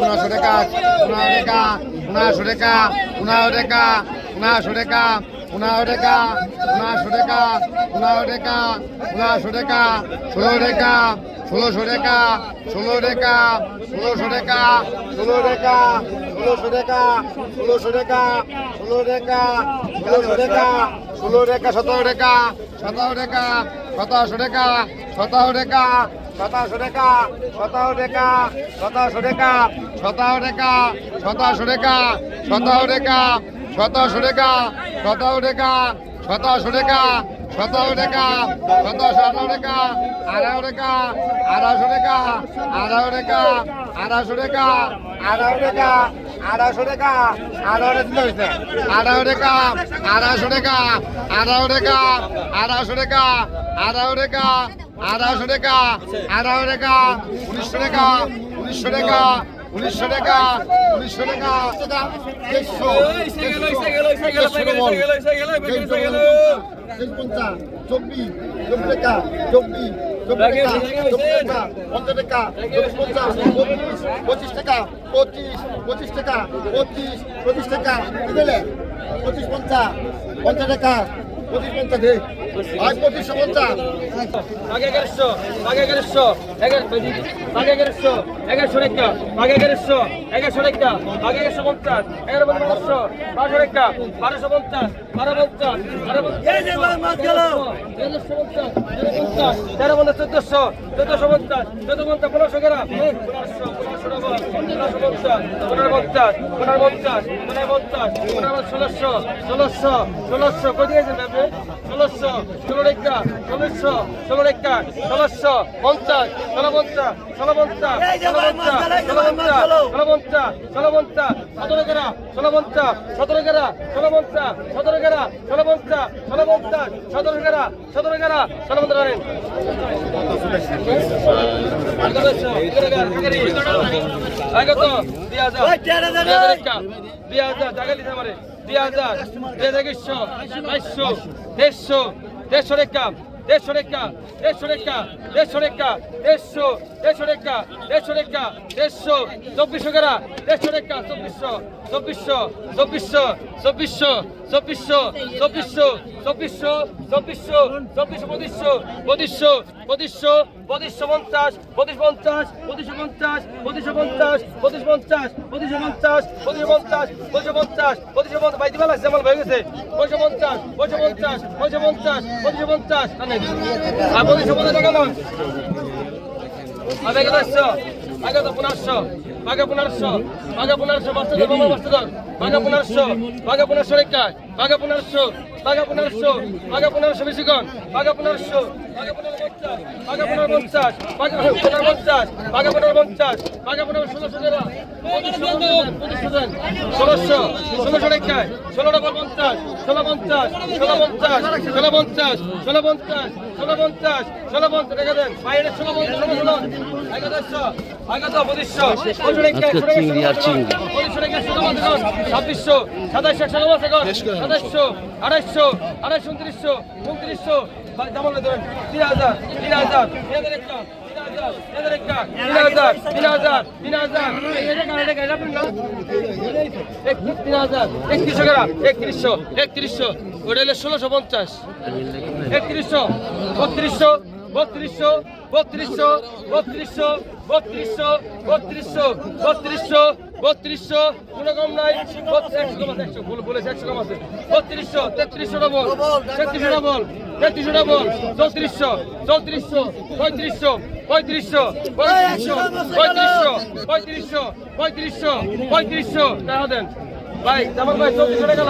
উনাশো টাকা উনাশো টাকা উনাশো টাকা উনাশো টাকা পনেরো টাকা, পনেরোশো টাকা, পনেরো টাকা, পনেরোশো টাকা, ষোলো টাকা, ষোলোশো টাকা, ষোলো টাকা, ষোলোশো টাকা, ষোলো টাকা, ষোলোশো টাকা ষোলোশো টাকা, ষোলো টাকা, ষোলোশো টাকা, ষোলো টাকা, সতেরো টাকা সতেরো টাকা, সতেরোশো টাকা, সতেরো টাকা, সতেরোশো টাকা, সতেরো টাকা, সতেরোশো টাকা, সতেরো টাকা, সতেরোশো টাকা, সতেরো টাকা সতেরোশো টাকা সতেরো টাকা সতেরোশো টাকা সতেরো টাকা সতেরোশো আঠারো টাকা আঠারো টাকা, আঠারোশো টাকা, আঠারো টাকা, আঠারোশো টাকা, আঠারো টাকা, আঠারোশো টাকা আঠারো টাকা আঠারো টাকা, আঠারোশো টাকা, আঠারো টাকা, আঠারোশো টাকা, আঠারো টাকা, উনিশশো টাকা উনিশশো টাকা উনিশশো টাকা উনিশশো টাকা চব্বিশ চব্বিশ টাকা চব্বিশ পঁচিশ টাকা পঁচিশ পঁচিশ টাকা পঁচিশ পঁচিশ টাকা পঁচিশ পঞ্চাশ পঞ্চাশ টাকা পঁচিশ পঞ্চাশ পঁচিশশো পঞ্চাশ আগে এগারোশো আগে এগারোশো এগারো আগে এগারোশো এগারোশো রেখা আগে এগারোশো এগারোশো রেখা আগে এগারোশো পঞ্চাশ এগারো বারোশো বারোশো রেখা বারোশো পঞ্চাশ বারো পঞ্চাশ বারো পঞ্চাশ তেরো পঞ্চাশ চোদ্দশো চোদ্দশো পঞ্চাশ চোদ্দ পঞ্চাশ পনেরোশো গ্রাম পনেরোশো পনেরোশো পঞ্চাশ পনেরো পঞ্চাশ পনেরো পঞ্চাশ পনেরো পঞ্চাশ পনেরো ষোলোশো ষোলোশো ষোলোশো কোথায় গেছেন ষোলোশো ষোলো রেখা ষোলোশো ষোলো রেখা ষোলোশো পঞ্চাশ ষোলো পঞ্চাশ ষোলো পঞ্চাশ ষোলো পঞ্চাশ ষোলো পঞ্চাশ ষোলো পঞ্চাশ ষোলো পঞ্চাশ সতেরো গেরা ষোলো পঞ্চাশ সতেরো গেরা ষোলো পঞ্চাশ সতেরো গেরা ষোলো পঞ্চাশ ষোলো পঞ্চাশ সতেরো গেরা সতেরো গেরা ষোলো পঞ্চাশ আগত দুই হাজার দুই হাজার টাকা দিতে পারে দুই হাজার দুই হাজার একশো বাইশশো দেড়শো দেড়শো রেখা দেড়শো রেখা দেড়শো রেখা দেড়শো রেখা দেড়শো দেড়শো রেখা দেড়শো রেখা দেড়শো চব্বিশশো গেরা দেড়শো রেখা চব্বিশশো চব্বিশশো চব্বিশশো চব্বিশশো চব্বিশশো চব্বিশশো চব্বিশশো চব্বিশশো চব্বিশশো পঁচিশশো পঁচিশশো পঁচিশশো পঁচিশশো পঞ্চাশ পঁচিশ পঞ্চাশ পঁচিশশো পঞ্চাশ পঁচিশশো পঞ্চাশ পঁচিশ পঞ্চাশ পঁচিশশো পঞ্চাশ পঁচিশশো পঞ্চাশ পঁচিশশো পঞ্চাশ পঁচিশশো পঞ্চাশ বাইতে বেলা জামাল হয়ে গেছে পঁচিশশো পঞ্চাশ পঁচিশশো পঞ্চাশ পঁচিশশো পঞ্চাশ পঁচিশশো পঞ্চাশ আর পঁচিশশো পঞ্চাশ টাকা আগে একশো আগে তো পনেরোশো আগে পনেরোশো আগে পনেরোশো ধর বাবা ধর আগে পনেরোশো আগে পনেরোশো রেখা আগে পনেরোশো আগে পনেরোশো আগে পনেরোশো বেশিক্ষণ আগে পনেরোশো আগে পনেরো পঞ্চাশ আগে পনেরো পঞ্চাশ আগে পনেরো পঞ্চাশ আগে পনেরো ষোলোশো জেলা ষোলোশো ষোলোশো রেখায় ষোলো ডবল পঞ্চাশ ষোলো পঞ্চাশ ষোলো পঞ্চাশ ষোলো পঞ্চাশ ষোলো পঞ্চাশ ষোলো পঞ্চাশ ষোলো পঞ্চাশ রেখে দেন। বাইরে ষোলো পঞ্চাশ ষোলো ষোলো এগারোশো এগারো পঁচিশশো ষোলো ছাব্বিশশো সাতাশশো একশো নব্বই সেকন্ড সাতাশশো আড়াইশো আড়াইশো উনত্রিশশো উনত্রিশশো যেমন তিন হাজার তিন হাজার তিন হাজার। একটা তিন হাজার তিন হাজার তিন হাজার একত্রিশশো গ্রাম একত্রিশশো একত্রিশশো ওটা হলো ষোলোশো পঞ্চাশ একত্রিশশো বত্রিশশো বত্রিশশো বত্রিশশো বত্রিশশো বত্রিশশো বত্রিশশো বত্রিশশো বত্রিশশো কোনো কম নাই। একশো কম আছে একশো বলেছে একশো কম আছে। বত্রিশশো তেত্রিশশো ডবল তেত্রিশশো ডবল তেত্রিশশো ডবল চৌত্রিশশো চৌত্রিশশো পঁয়ত্রিশশো পঁয়ত্রিশশো পঁয়ত্রিশশো পঁয়ত্রিশশো পঁয়ত্রিশশো পঁয়ত্রিশশো পঁয়ত্রিশশো। টাকা দেন। ভাই যেমন ভাই চৌত্রিশশো টাকা